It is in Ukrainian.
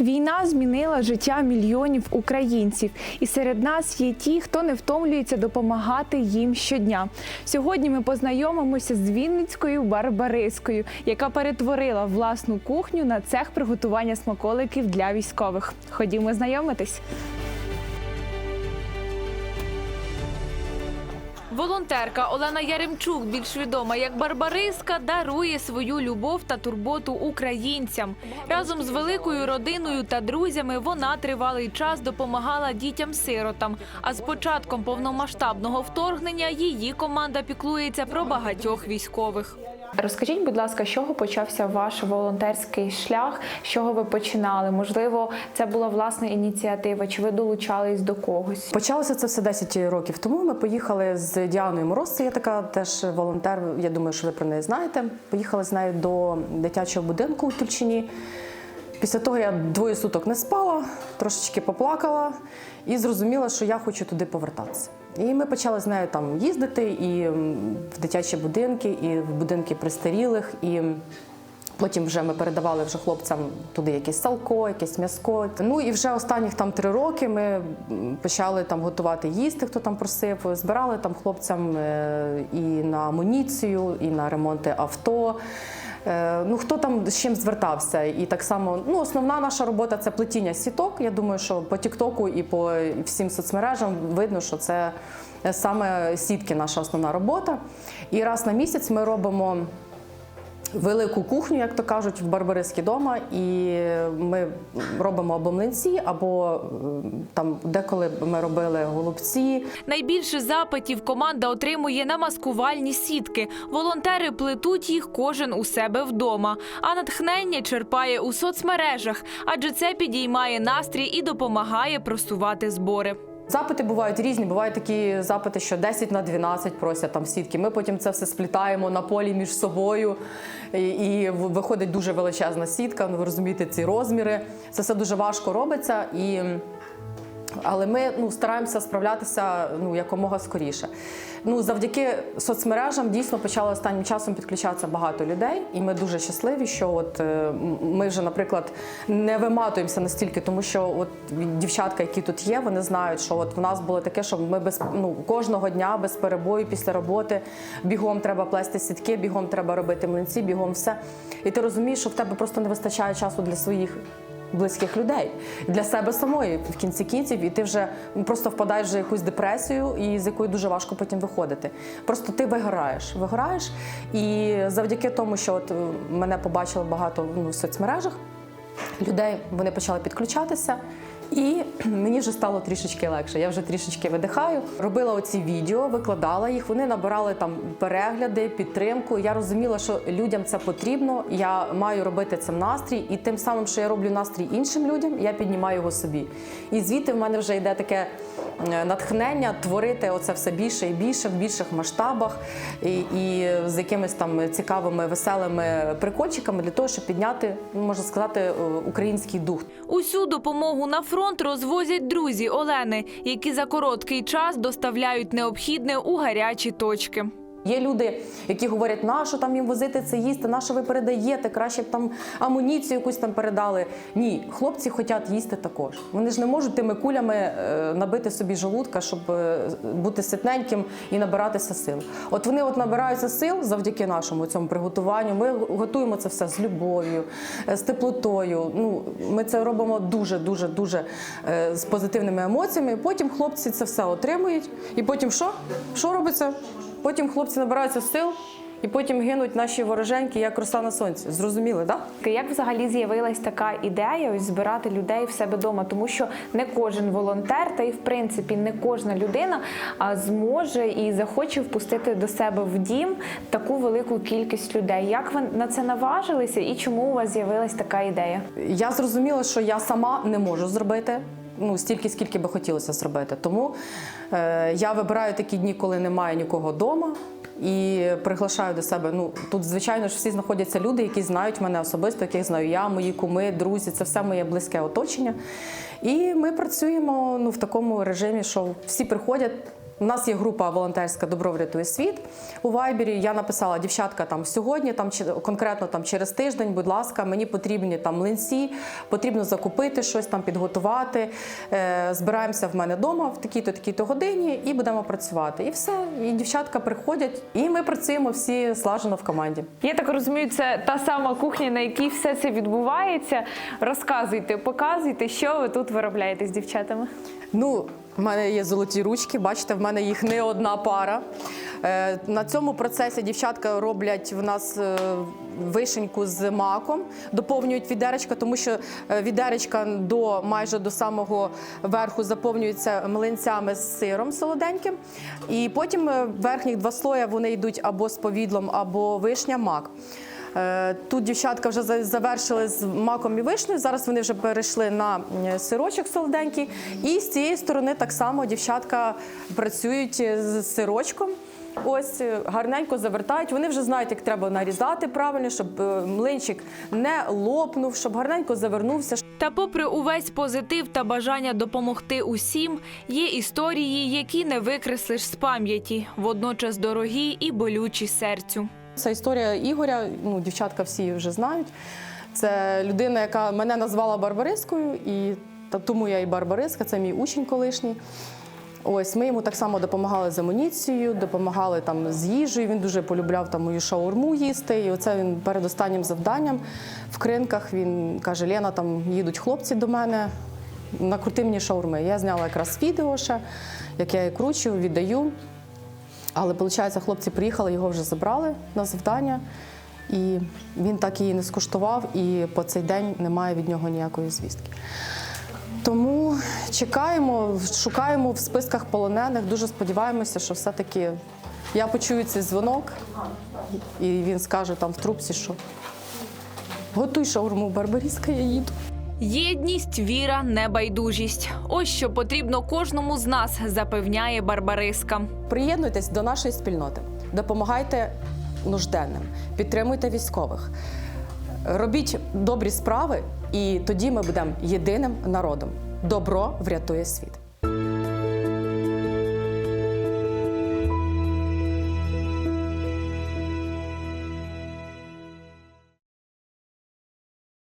Війна змінила життя мільйонів українців, і серед нас є ті, хто не втомлюється допомагати їм щодня. Сьогодні ми познайомимося з Вінницькою Барбарискою, яка перетворила власну кухню на цех приготування смаколиків для військових. Ходімо знайомитись. Волонтерка Олена Яремчук, більш відома як Барбариска, дарує свою любов та турботу українцям. Разом з великою родиною та друзями вона тривалий час допомагала дітям-сиротам. А з початком повномасштабного вторгнення її команда піклується про багатьох військових. Розкажіть, будь ласка, з чого почався ваш волонтерський шлях? З чого ви починали? Можливо, це була власна ініціатива, чи ви долучались до когось? Почалося це все 10 років тому. Ми поїхали з Діаною Мороз. Є така теж волонтер. Я думаю, що ви про неї знаєте. Поїхали з нею до дитячого будинку у Тульчині. Після того я двоє суток не спала, трошечки поплакала і зрозуміла, що я хочу туди повертатися. І ми почали з нею там їздити і в дитячі будинки, і в будинки престарілих. І Потім вже ми передавали вже хлопцям туди якесь салко, якесь м'яско. Ну і вже останніх там три роки ми почали там готувати їсти, хто там просив. Збирали там хлопцям е, і на амуніцію, і на ремонти авто. Е, Ну, хто там з чим звертався, і так само ну основна наша робота це плетіння сіток. Я думаю, що по Тіктоку і по всім соцмережам видно, що це саме сітки наша основна робота. І раз на місяць ми робимо велику кухню, як то кажуть, в Барбариській дома, і ми робимо або млинці, або там деколи ми робили голубці. Найбільше запитів команда отримує на маскувальні сітки. Волонтери плетуть їх кожен у себе вдома. А натхнення черпає у соцмережах, адже це підіймає настрій і допомагає просувати збори. Запити бувають різні. Бувають такі запити, що 10 на 12 просять там сітки. Ми потім це все сплітаємо на полі між собою, і, і виходить дуже величезна сітка. Ну ви розумієте, ці розміри. Це все дуже важко робиться і. Але ми ну, стараємося справлятися ну, якомога скоріше. Ну, завдяки соцмережам дійсно почало останнім часом підключатися багато людей, і ми дуже щасливі, що от е, ми вже, наприклад, не виматуємося настільки, тому що от дівчатка, які тут є, вони знають, що от в нас було таке, що ми без ну кожного дня без перебою після роботи бігом треба плести сітки, бігом треба робити млинці, бігом все. І ти розумієш, що в тебе просто не вистачає часу для своїх близьких людей для себе самої в кінці кінців, і ти вже просто впадаєш в якусь депресію, і з якої дуже важко потім виходити. Просто ти вигораєш, вигораєш. І завдяки тому, що от е, мене побачили багато ну, в соцмережах людей, вони почали підключатися. І мені вже стало трішечки легше. Я вже трішечки видихаю. Робила оці відео, викладала їх. Вони набирали там перегляди, підтримку. Я розуміла, що людям це потрібно. Я маю робити цим настрій, і тим самим, що я роблю настрій іншим людям, я піднімаю його собі. І звідти в мене вже йде таке натхнення творити оце все більше і більше в більших масштабах, і, і з якимись там цікавими, веселими прикольчиками для того, щоб підняти, ну, можна сказати, е, український дух. Усю допомогу на фронт розвозять друзі Олени, які за короткий час доставляють необхідне у гарячі точки. Є люди, які говорять, на що там їм возити це їсти, на що ви передаєте, краще б там амуніцію якусь там передали. Ні, хлопці хочуть їсти також. Вони ж не можуть тими кулями е, набити собі желудка, щоб е, бути ситненьким і набиратися сил. От вони от набираються сил завдяки нашому цьому приготуванню. Ми готуємо це все з любов'ю, е, з теплотою. Ну, ми це робимо дуже, дуже, дуже з позитивними емоціями. Потім хлопці це все отримують. І потім що? Що робиться? Потім хлопці набираються сил, і потім гинуть наші вороженьки, як роса на сонці. Зрозуміли, так? Як взагалі з'явилась така ідея ось збирати людей в себе вдома? Тому що не кожен волонтер, та й в принципі не кожна людина зможе і захоче впустити до себе в дім таку велику кількість людей. Як ви на це наважилися і чому у вас з'явилась така ідея? Я зрозуміла, що я сама не можу зробити. Ну, стільки, скільки би хотілося зробити. Тому е, я вибираю такі дні, коли немає нікого вдома, і приглашаю до себе. Ну тут, звичайно ж, всі знаходяться люди, які знають мене особисто, яких знаю я, мої куми, друзі. Це все моє близьке оточення. І ми працюємо ну, в такому режимі, що всі приходять. У нас є група волонтерська Добро врятує світ у Вайбері. Я написала дівчатка там сьогодні, там конкретно там через тиждень, будь ласка, мені потрібні там млинці, потрібно закупити щось там, підготувати. Е, збираємося в мене вдома в такій-то такій-то годині і будемо працювати. І все. І дівчатка приходять, і ми працюємо всі слажено в команді. Я так розумію, це та сама кухня, на якій все це відбувається. Розказуйте, показуйте, що ви тут виробляєте з дівчатами. Ну, в мене є золоті ручки, бачите, в мене їх не одна пара. Е, на цьому процесі дівчатка роблять в нас е, вишеньку з маком, доповнюють відеречка, тому що е, відеречка до майже до самого верху заповнюються млинцями з сиром солоденьким. І потім верхніх два слоя вони йдуть або з повідлом, або вишня мак. Е, Тут дівчатка вже завершили з маком і вишнею. Зараз вони вже перейшли на сирочок солоденький. І з цієї сторони так само дівчатка працюють е, з сирочком. Ось е, гарненько завертають. Вони вже знають, як треба нарізати правильно, щоб млинчик не лопнув, щоб гарненько завернувся. Та, попри увесь позитив та бажання допомогти усім, є історії, які не викреслиш з пам'яті, водночас дорогі і болючі серцю. Це історія Ігоря. Ну, дівчатка всі вже знають. Це людина, яка мене назвала Барбарискою, і тому я і Барбариска, це мій учень колишній. Ось ми йому так само допомагали з амуніцією, допомагали там з їжею. Він дуже полюбляв там мою шаурму їсти. І оце він перед останнім завданням в кринках він каже: Лена, там їдуть хлопці до мене. Накрути мені шаурми. Я зняла якраз відео ще, як я її кручу, віддаю. Але виходить, хлопці приїхали, його вже забрали на завдання, і він так її не скуштував, і по цей день немає від нього ніякої звістки. Тому чекаємо, шукаємо в списках полонених. Дуже сподіваємося, що все-таки я почую цей дзвонок, і він скаже там в трубці, що готуй шаурму, Барбаріска, я їду. Єдність, віра, небайдужість. Ось що потрібно кожному з нас, запевняє Барбариска. Приєднуйтесь до нашої спільноти, допомагайте нужденним, підтримуйте військових, робіть добрі справи, і тоді ми будемо єдиним народом. Добро врятує світ.